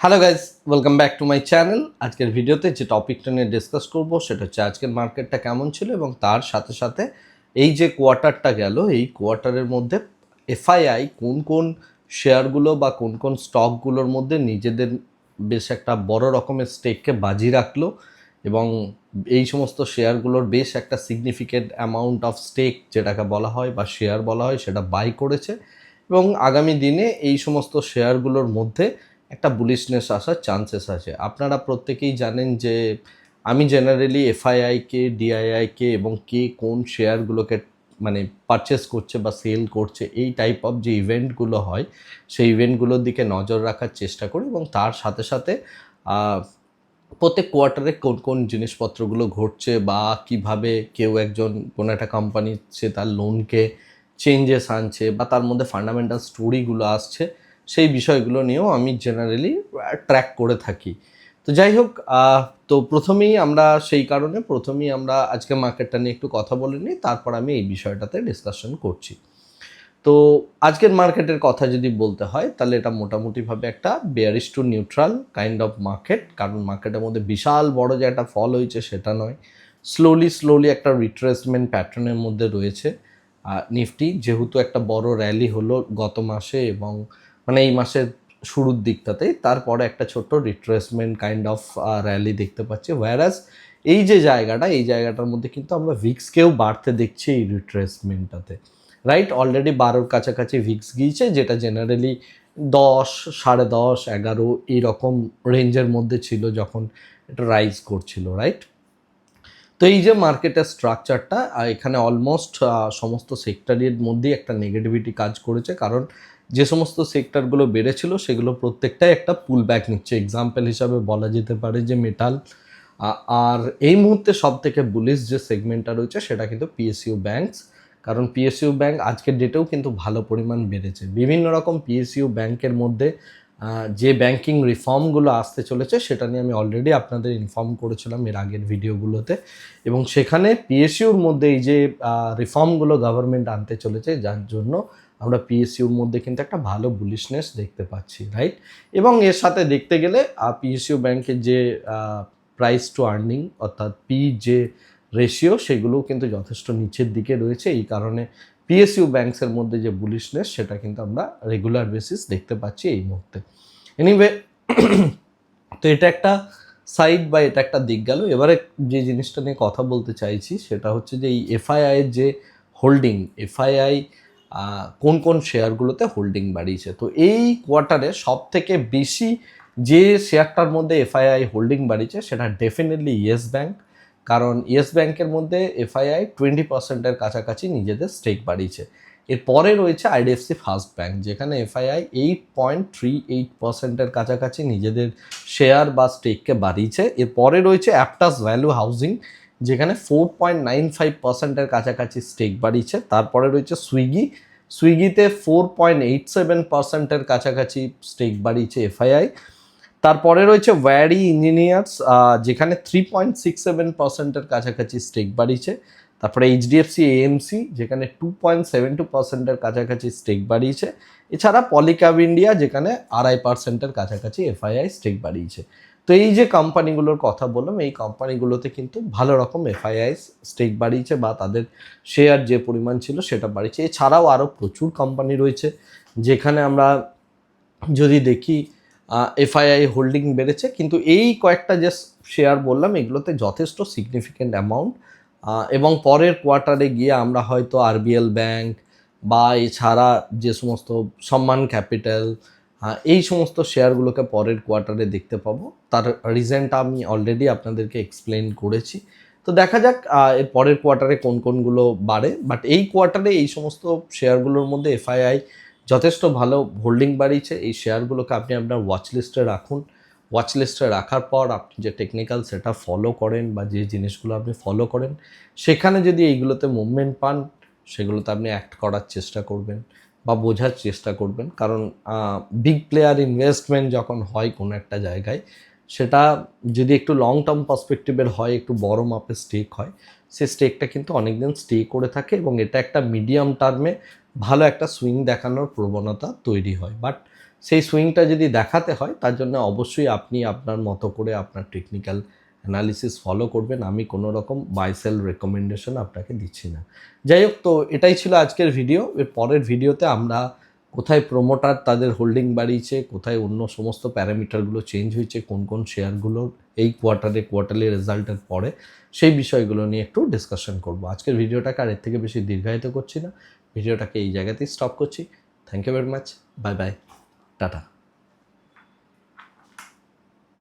Hello guys welcome back to my channel আজকের ভিডিওতে যে টপিকটা নিয়ে ডিসকাস করব, সেটা হচ্ছে আজকের মার্কেটটা কেমন ছিল এবং তার সাথে সাথে এই যে কোয়ার্টারটা গেল, এই কোয়ার্টারের মধ্যে এফআইআই কোন কোন শেয়ারগুলো বা কোন কোন স্টকগুলোর মধ্যে নিজেদের বেশ একটা বড় রকমের স্টেককে বাজি রাখল এবং এই সমস্ত শেয়ারগুলোর বেশ একটা সিগনিফিকেন্ট অ্যামাউন্ট অফ স্টেক যেটাকে বলা হয় বা শেয়ার বলা হয়, সেটা বাই করেছে এবং আগামী দিনে এই সমস্ত শেয়ারগুলোর মধ্যে একটা বুলিশনেস আসার চান্সেস আছে। আপনারা প্রত্যেকেই জানেন যে, আমি জেনারেলি এফআইআইকে ডিআইআইকে এবং কে কোন শেয়ারগুলোকে মানে পারচেস করছে বা সেল করছে, এই টাইপ অফ যে ইভেন্টগুলো হয়, সেই ইভেন্টগুলোর দিকে নজর রাখার চেষ্টা করি এবং তার সাথে সাথে প্রত্যেক কোয়ার্টারে কোন কোন জিনিসপত্রগুলো ঘটছে বা কীভাবে কেউ একজন কোনো একটা কোম্পানি সে তার লোনকে চেঞ্জেস আনছে বা তার মধ্যে ফান্ডামেন্টাল স্টোরিগুলো আসছে সেই বিষয়গুলো নিয়েও আমি জেনারেলি ট্র্যাক করে থাকি। তো যাই হোক তো প্রথমেই আমরা সেই কারণে প্রথমেই আমরা আজকে মার্কেটটা নিয়ে একটু কথা বলে নিই, তারপর আমি এই বিষয়টাতে ডিসকাশন করছি। তো আজকের মার্কেটের কথা যদি বলতে হয়, তাহলে এটা মোটামুটিভাবে একটা bearish to neutral kind of market কারণ মার্কেটের মধ্যে বিশাল বড় যে একটা ফল হয়েছে সেটা নয়। স্লোলি স্লোলি একটা রিট্রেসমেন্ট প্যাটার্নের মধ্যে রয়েছে। নিফটি যেহেতু একটা বড় র্যালি হলো গত মাসে এবং মানে এই মাসের শুরুর দিকটাতেই তারপরে একটা ছোট্ট রিট্রেসমেন্ট কাইন্ড অফ র্যালি দেখতে পাচ্ছি। ওয়ারাস এই যে জায়গাটা, এই জায়গাটার মধ্যে কিন্তু আমরা ভিক্সকেও বাড়তে দেখছি এই রিট্রেসমেন্টটাতে রাইট অলরেডি বারোর কাছাকাছি ভিক্স গিয়েছে, যেটা জেনারেলি দশ, সাড়ে দশ, এগারো, এইরকম রেঞ্জের মধ্যে ছিল যখন এটা রাইজ করছিল রাইট তো এই যে মার্কেটের স্ট্রাকচারটা এখানে অলমোস্ট সমস্ত সেক্টরের মধ্যেই একটা নেগেটিভিটি কাজ করেছে। কারণ যে সমস্ত সেক্টরগুলো বেড়েছিল, সেগুলো প্রত্যেকটাই একটা পুল ব্যাক নিচ্ছে। এক্সাম্পল হিসাবে বলা যেতে পারে যে মেটাল আর এই মুহূর্তে সব থেকে বুলিশ যে সেগমেন্টটা রয়েছে, সেটা কিন্তু পিএসইউ ব্যাংকস কারণ পিএসইউ ব্যাংক আজকের ডেটেও কিন্তু ভালো পরিমাণ বেড়েছে। বিভিন্ন রকম পিএসইউ ব্যাংকের মধ্যে যে ব্যাংকিং রিফর্মগুলো আসতে চলেছে, সেটা নিয়ে আমি অলরেডি আপনাদের ইনফর্ম করেছিলাম এর আগের ভিডিওগুলোতে এবং সেখানে পিএসইউর মধ্যে এই যে রিফর্মগুলো গভর্নমেন্ট আনতে চলেছে, যার জন্য আমরা পিএসইউর মধ্যে কিন্তু একটা ভালো বুলিশনেস দেখতে পাচ্ছি রাইট এবং এর সাথে দেখতে গেলে পিএসইউ ব্যাংকের যে প্রাইস টু আর্নিং অর্থাৎ পি যে রেশিও সেগুলোও কিন্তু যথেষ্ট নিচের দিকে রয়েছে। এই কারণে পিএসইউ ব্যাংকসের মধ্যে যে বুলিশনেস সেটা কিন্তু আমরা রেগুলার বেসিস দেখতে পাচ্ছি এই মুহূর্তে। এনিওয়ে তো এটা একটা সাইড বা এটা একটা দিক গেল। এবারে যে জিনিসটা নিয়ে কথা বলতে চাইছি, সেটা হচ্ছে যে এই এফআইআই যে হোল্ডিং এফআইআই কোন কোন শেয়ারগুলোতে হোল্ডিং বাড়িয়েছে? তো এই কোয়ার্টারে সব থেকে বেশি যে শেয়ারটার মধ্যে এফআইআই হোল্ডিং বাড়িয়েছে, সেটা ডেফিনেটলি ইয়েস ব্যাংক কারণ ইয়েস ব্যাংকের মধ্যে এফআইআই টোয়েন্টি পার্সেন্টের কাছাকাছি নিজেদের স্টেক বাড়িয়েছে। এরপরে রয়েছে আইডিএফসি ফার্স্ট ব্যাংক, যেখানে FII eight point three eight পার্সেন্টের কাছাকাছি নিজেদের শেয়ার বা স্টেককে বাড়িয়েছে। এরপরে রয়েছে অ্যাপটাস ভ্যালু হাউজিং, যেখানে ফোর পয়েন্ট নাইন ফাইভ পার্সেন্টের কাছাকাছি স্টেক বাড়িয়েছে। তারপরে রয়েছে সুইগি, সুইগিতে ফোর পয়েন্ট এইট সেভেন পার্সেন্টের কাছাকাছি স্টেক বাড়িয়েছে এফআইআই। তারপরে রয়েছে ওয়ারি ইঞ্জিনিয়ার্স যেখানে থ্রি পয়েন্ট সিক্স সেভেন পার্সেন্টের কাছাকাছি স্টেক বাড়িয়েছে। তারপরে এইচডিএফসি এএমসি যেখানে টু পয়েন্ট সেভেন টু পার্সেন্টের কাছাকাছি স্টেক বাড়িয়েছে। এছাড়া পলিক্যাব ইন্ডিয়া যেখানে আড়াই পার্সেন্টের কাছাকাছি এফআইআই স্টেক বাড়িয়েছে। তো এই যে কোম্পানিগুলোর কথা বললাম, এই কোম্পানিগুলোতে কিন্তু ভালো রকম এফআইআই স্টেক বাড়িয়েছে বা তাদের শেয়ার যে পরিমাণ ছিল সেটা বাড়িয়েছে। এছাড়াও আরও প্রচুর কোম্পানি রয়েছে, যেখানে আমরা যদি দেখি এফআইআই হোল্ডিং বেড়েছে, কিন্তু এই কয়েকটা যে শেয়ার বললাম, এগুলোতে যথেষ্ট সিগনিফিক্যান্ট অ্যামাউন্ট এবং পরের কোয়ার্টারে গিয়ে আমরা হয়তো আরবিএল ব্যাংক বা এছাড়া যে সমস্ত সম্মান ক্যাপিটাল এই সমস্ত শেয়ারগুলোকে পরের কোয়ার্টারে দেখতে পাবো। তার রিজনটা আমি অলরেডি আপনাদেরকে এক্সপ্লেন করেছি। তো দেখা যাক এর পরের কোয়ার্টারে কোন কোনগুলো বাড়ে বাট এই কোয়ার্টারে এই সমস্ত শেয়ারগুলোর মধ্যে এফআইআই যথেষ্ট ভালো হোল্ডিং বাড়িয়েছে। এই শেয়ারগুলোকে আপনি আপনার ওয়াচ লিস্টে রাখুন। ওয়াচ লিস্টে রাখার পর আপনি যে টেকনিক্যাল সেটা ফলো করেন বা যে জিনিসগুলো আপনি ফলো করেন, সেখানে যদি এইগুলোতে মুভমেন্ট পান, সেগুলোতে আপনি অ্যাক্ট করার চেষ্টা করবেন বা বোঝার চেষ্টা করবেন। কারণ বিগ প্লেয়ার ইনভেস্টমেন্ট যখন হয় কোনো একটা জায়গায়, সেটা যদি একটু লং টার্ম পার্সপেক্টিভের হয়, একটু বড় মাপের স্টেক হয়, সে স্টেকটা কিন্তু অনেকদিন স্টে করে থাকে এবং এটা একটা মিডিয়াম টার্মে ভালো একটা সুইং দেখানোর প্রবণতা তৈরি হয়। বাট সেই সুইংটা যদি দেখাতে হয়, তার জন্য অবশ্যই আপনি আপনার মতো করে আপনার টেকনিক্যাল অ্যানালিসিস ফলো করবেন। আমি কোনো রকম বাইসেল রেকমেন্ডেশন আপনাকে দিচ্ছি না। যাই হোক, তো এটাই ছিল আজকের ভিডিও এর পরের ভিডিওতে আমরা কোথায় প্রোমোটার তাদের হোল্ডিং বাড়িয়েছে, কোথায় অন্য সমস্ত প্যারামিটারগুলো চেঞ্জ হয়েছে, কোন কোন শেয়ারগুলো এই কোয়ার্টারে কোয়ার্টারলি রেজাল্টের পরে, সেই বিষয়গুলো নিয়ে একটু ডিসকাশন করব। আজকের ভিডিওটাকে আর এর থেকে বেশি দীর্ঘায়িত করছি না। ভিডিওটাকে এই জায়গাতেই স্টপ করছি। Thank you very much bye bye tata